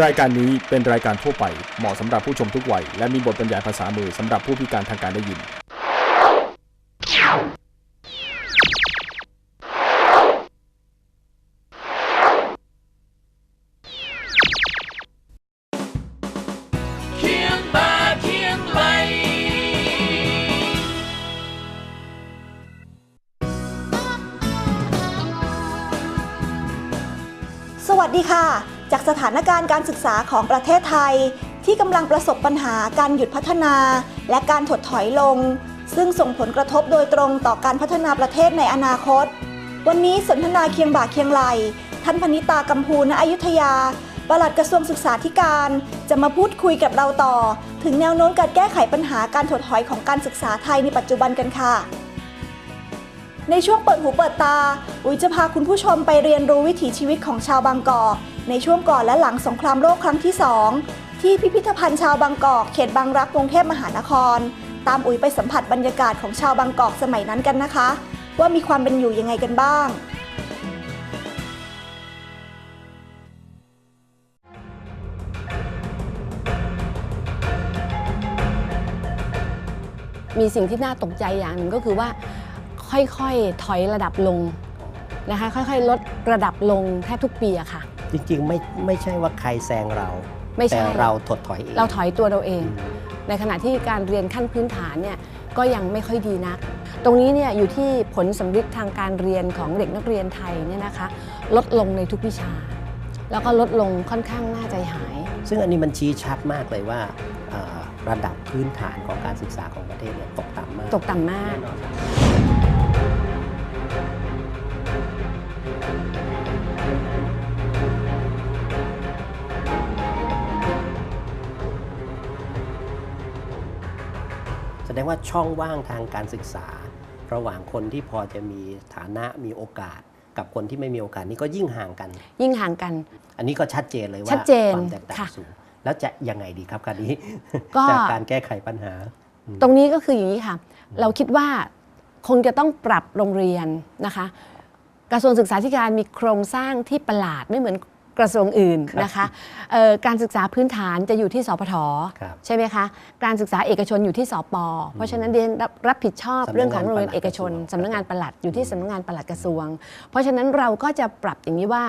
รายการนี้เป็นรายการทั่วไปเหมาะสำหรับผู้ชมทุกวัย และมีบทบรรยายภาษามือสำหรับผู้พิการทางการได้ยิน เคียงบ่าเคียงไหล สวัสดีค่ะ จากสถานการณ์การศึกษาของประเทศไทย ที่กำลังประสบปัญหาการหยุดพัฒนา และการถดถอยลง ซึ่งส่งผลกระทบโดยตรงต่อการพัฒนาประเทศในอนาคต วันนี้สนทนาเคียงบ่าเคียงไหลท่านพนิตากัมพูณอยุธยาปลัดกระทรวงศึกษาธิการ จะมาพูดคุยกับเราต่อ ถึงแนวโน้มการแก้ไขปัญหาการถดถอยของการศึกษาไทยในปัจจุบันกันค่ะ ในช่วงเปิดหูเปิดตา อุ๋ยจะพาคุณผู้ชมไปเรียนรู้วิถีชีวิตของชาวบางกอก ในช่วงก่อนและหลังสงครามโลกครั้งที่2ที่พิพิธภัณฑ์ชาวบางกอกเขตบางรักกรุงเทพมหานคร ตามอุ๋ยไปสัมผัสบรรยากาศของชาวบางกอกสมัยนั้นกันนะคะ ว่ามีความเป็นอยู่ยังไงกันบ้างมีสิ่งที่น่าตกใจอย่างหนึ่งก็คือว่าค่อยๆ ถอยระดับลงนะคะค่อยๆ ลดระดับลงแทบทุกปีอะค่ะ จริงๆไม่ไม่ใช่ว่าใครแซงเรา ไม่ใช่ แต่เราถดถอยเองเราถอยตัวเราเองอืมในขณะที่การเรียนขั้นพื้นฐานเนี่ยก็ยังไม่ค่อยดีนัก ตรงนี้เนี่ยอยู่ที่ผลสำฤทธิ์ทางการเรียนของเด็กนักเรียนไทยเนี่ยนะคะ ลดลงในทุกวิชา แล้วก็ลดลงค่อนข้างน่าใจหาย ซึ่งอันนี้มันชี้ชัดมากเลยว่าเอ่อระดับพื้นฐานของการศึกษาของประเทศเนี่ยตกต่ำมาก ตกต่ำมาก แน่นอน แสดงว่าช่องว่างทางการศึกษา ระหว่างคนที่พอจะมีฐานะมีโอกาส กับคนที่ไม่มีโอกาสนี่ก็ยิ่งห่างกัน ยิ่งห่างกัน อันนี้ก็ชัดเจนเลยว่าชัดเจนความแตกต่างค่ะสูงแล้วจะยังไงดีครับการนี้ก็จากการแก้ไขปัญหา ตรงนี้ก็คืออย่างนี้ค่ะ เราคิดว่าคงจะต้องปรับโรงเรียนนะคะ กระทรวงศึกษาธิการมีโครงสร้างที่ประหลาดไม่เหมือน กระทรวงอื่นครับนะคะเอ่อการศึกษาพื้นฐานจะอยู่ที่สพทครับใช่ไหมคะการศึกษาเอกชนอยู่ที่สปเพราะฉะนั้นเรียนรับรับผิดชอบสำนักงานเรื่องของโรงเรียนเอกชนปลัดกระทรวงสำนักงานปลัดอยู่ที่สำนักงานปลัดกระทรวง เพราะฉะนั้นเราก็จะปรับอย่างนี้ว่า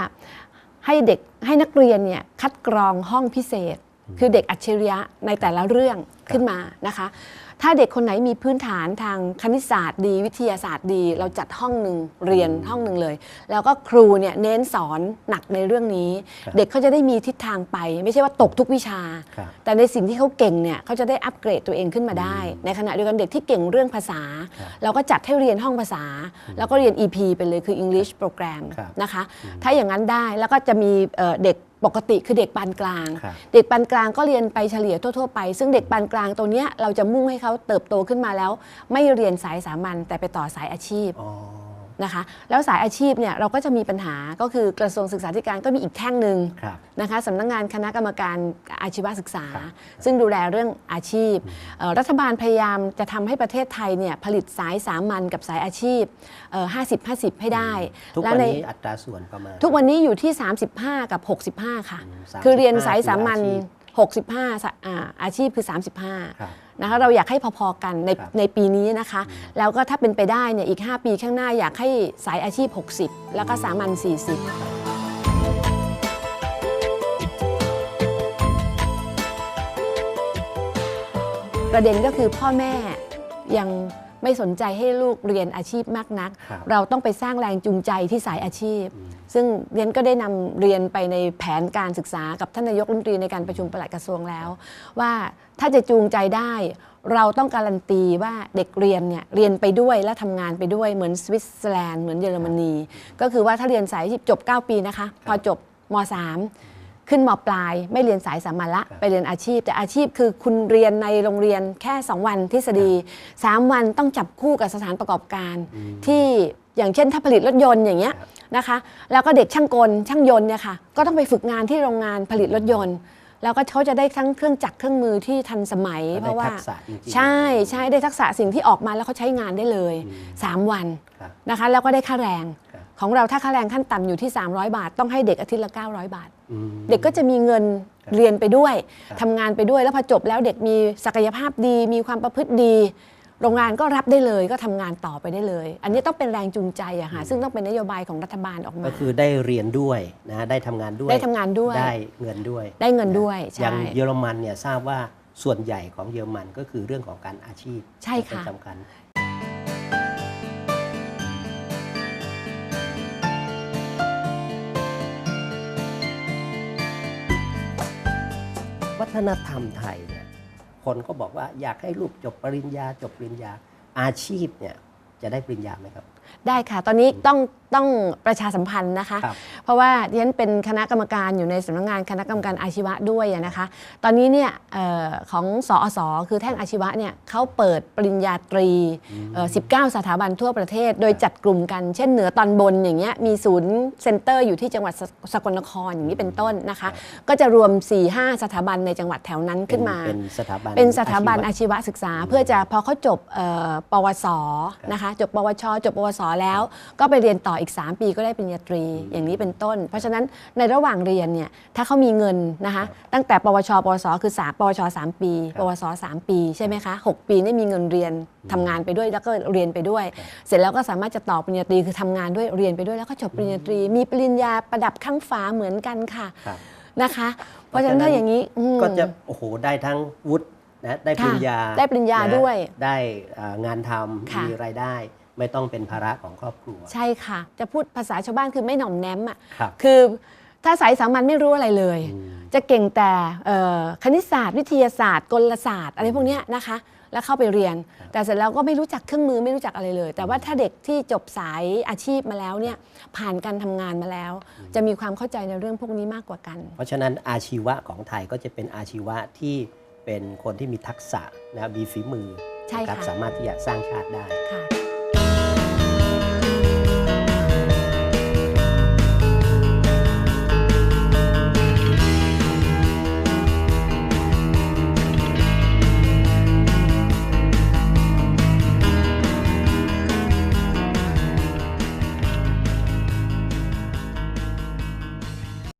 ให้เด็กให้นักเรียนเนี่ยคัดกรองห้องพิเศษ คือเด็กอัจฉริยะในแต่ละเรื่องขึ้นมานะคะ ถ้าเด็กคนไหนมีพื้นฐานทางคณิตศาสตร์ดีวิทยาศาสตร์ดี เราจัดห้องหนึ่งเรียนห้องหนึ่งเลย แล้วก็ครูเนี่ยเน้นสอนหนักในเรื่องนี้ครับเด็กเขาจะได้มีทิศทางไป ไม่ใช่ว่าตกทุกวิชาครับแต่ในสิ่งที่เขาเก่งเนี่ยเขาจะได้อัปเกรดตัวเองขึ้นมาได้ ในขณะเดียวกันเด็กที่เก่งเรื่องภาษาครับเราก็จัดให้เรียนห้องภาษา แล้วก็เรียน EP ไปเลยคือ English Program ครับนะคะถ้าอย่างนั้นได้แล้วก็จะมีเอ่อเด็ก ปกติคือเด็กปานกลาง ครับเด็กปานกลางก็เรียนไปเฉลี่ยทั่วๆไป ซึ่งเด็กปานกลางตัวเนี้ยเราจะมุ่งให้เขาเติบโตขึ้นมาแล้ว ไม่เรียนสายสามัญแต่ไปต่อสายอาชีพ อ๋อ นะคะแล้วสายอาชีพเนี่ยเราก็จะมีปัญหาก็คือกระทรวงศึกษาธิการก็มีอีกแท่งหนึ่งครับนะคะสำนักงานคณะกรรมการอาชีวศึกษาครับซึ่งดูแลเรื่องอาชีพเอ่อรัฐบาลพยายามจะทำให้ประเทศไทยเนี่ยผลิตสายสามัญกับสายอาชีพเอ่อ50-50 ให้ได้ ทุกและวันในนี้อัตราส่วนประมาณ ทุกวันนี้อยู่ที่ 35 กับ 65 ค่ะอืมคือเรียนสาย35สามัญคืออาชีพ 65สะอ่าอาชีพคือครับ35นะคะเราอยากให้พอๆกันในครับในปีนี้นะคะ แล้วก็ถ้าเป็นไปได้เนี่ยอีก 5 ปีข้างหน้าอยากให้สายอาชีพ 60 แล้วก็สามัญ40ประเด็นก็คือพ่อแม่ยัง ไม่สนใจให้ลูกเรียนอาชีพมากนักครับเราต้องไปสร้างแรงจูงใจที่สายอาชีพ ซึ่งเรียนก็ได้นำเรียนไปในแผนการศึกษากับท่านนายกรัฐมนตรีในการประชุมปลัดกระทรวงแล้ว ว่าถ้าจะจูงใจได้ เราต้องการันตีว่าเด็กเรียนเนี่ยเรียนไปด้วยและทำงานไปด้วยเหมือนสวิตเซอร์แลนด์เหมือนเยอรมนี ก็คือว่าถ้าเรียนสายอาชีพจบ 9 ปีนะคะ พอจบม 3 ขึ้นมปลายไม่เรียนสายสามัญละครับไปเรียนอาชีพ แต่อาชีพคือคุณเรียนในโรงเรียนแค่ 2 วันทฤษฎี 3 วันต้องจับคู่กับสถานประกอบการที่อย่างเช่นถ้าผลิตรถยนต์อย่างเงี้ยครับนะคะ แล้วก็เด็กช่างกลช่างยนต์เนี่ยค่ะก็ต้องไปฝึกงานที่โรงงานผลิตรถยนต์ แล้วก็เขาจะได้ทั้งเครื่องจักรเครื่องมือที่ทันสมัยได้เพราะว่าทักษะจริงๆใช่ใช่ได้ทักษะสิ่งที่ออกมาแล้วเขาใช้งานได้เลยอืม3วันครับนะคะ แล้วก็ได้ค่าแรงครับ ของเราถ้าค่าแรงขั้นต่ำอยู่ที่ 300 บาท ต้องให้เด็กอาทิตย์ละ 900 บาท อืม เด็กก็จะมีเงินครับเรียนไปด้วยครับ ทำงานไปด้วยแล้วพอจบแล้วเด็กมีศักยภาพดี มีความประพฤติดี โรงงานก็รับได้เลยก็ทำงานต่อไปได้เลย อันนี้ต้องเป็นแรงจูงใจอะค่ะซึ่งต้องเป็นนโยบายของรัฐบาลออกมา ก็คือได้เรียนด้วยนะได้ทำงานด้วยได้ทำงานด้วย ได้เงินด้วยได้เงินด้วยอใช่ย่างเยอรมันเนี่ยทราบว่าส่วนใหญ่ของเยอรมันก็คือเรื่องของการอาชีพใช่ค่ะ เป็นสำคัญ ฒนธรรมไทยเนี่ยคนก็บอกว่าอยากให้ลูกจบปริญญาจบปริญญาอาชีพเนี่ย จะได้ปริญญาไหมครับ ได้ค่ะ ตอนนี้ต้องต้องประชาสัมพันธ์นะคะ ครับ เพราะว่าดิฉันเป็นคณะกรรมการอยู่ในสำนักงานคณะกรรมการอาชีวะด้วยอะนะคะ ตอนนี้เนี่ยเออของสอสคือแท่งอาชีวะเนี่ยเขาเปิดปริญญาตรีเอ่อ19 สถาบันทั่วประเทศ โดยจัดกลุ่มกันเช่นเหนือตอนบนอย่างเงี้ยมีศูนย์เซ็นเตอร์อยู่ที่จังหวัดสสกลนครอย่างนี้เป็นต้นนะคะ ก็จะรวม 4-5 สถาบันในจังหวัดแถวนั้นขึ้นมา เป็นสถาบันเป็นสถาบันชีวะอาชีวศึกษา เพื่อจะพอเขาจบเอ่อปวสนะคะจบปวช จบปวสแล้ว ก็ไปเรียนต่ออีก 3 ปีก็ได้ปริญญาตรีอย่างนี้เป็นต้น เพราะฉะนั้นในระหว่างเรียนเนี่ยถ้าเขามีเงินนะคะตั้งแต่ปวช ปวส คือ3ปวช 3 ปี ปวส 3 ปีใช่ไหมคะ6ปีนี่มีเงินเรียนทำงานไปด้วยแล้วก็เรียนไปด้วย เสร็จแล้วก็สามารถจะต่อปริญญาตรีคือทำงานด้วยเรียนไปด้วยแล้วก็จบปริญญาตรี มีปริญญาประดับข้างฝาเหมือนกันค่ะครับนะคะ เพราะฉะนั้นถ้าอย่างนี้อืมก็จะโอ้โหได้ทั้งวุฒิ นะได้ปริญญาค่ะได้ปริญญานะด้วย ได้อ่างานทำค่ะมีรายได้ไม่ต้องเป็นภาระของครอบครัว ใช่ค่ะ จะพูดภาษาชาวบ้านคือไม่หน่อมแนมอะครับคือถ้าสายสามัญไม่รู้อะไรเลยอืมจะเก่งแต่เอ่อคณิตศาสตร์ วิทยาศาสตร์กลศาสตร์อะไรพวกเนี้ยนะคะ แล้วเข้าไปเรียน แต่เสร็จแล้วก็ไม่รู้จักเครื่องมือไม่รู้จักอะไรเลย แต่ว่าถ้าเด็กที่จบสายอาชีพมาแล้วเนี่ยผ่านการทำงานมาแล้ว จะมีความเข้าใจในเรื่องพวกนี้มากกว่ากัน เพราะฉะนั้นอาชีวะของไทยก็จะเป็นอาชีวะที่ เป็นคนที่มีทักษะนะมีฝีมือใช่นะครับค่ะสามารถที่จะสร้างชาติได้ค่ะ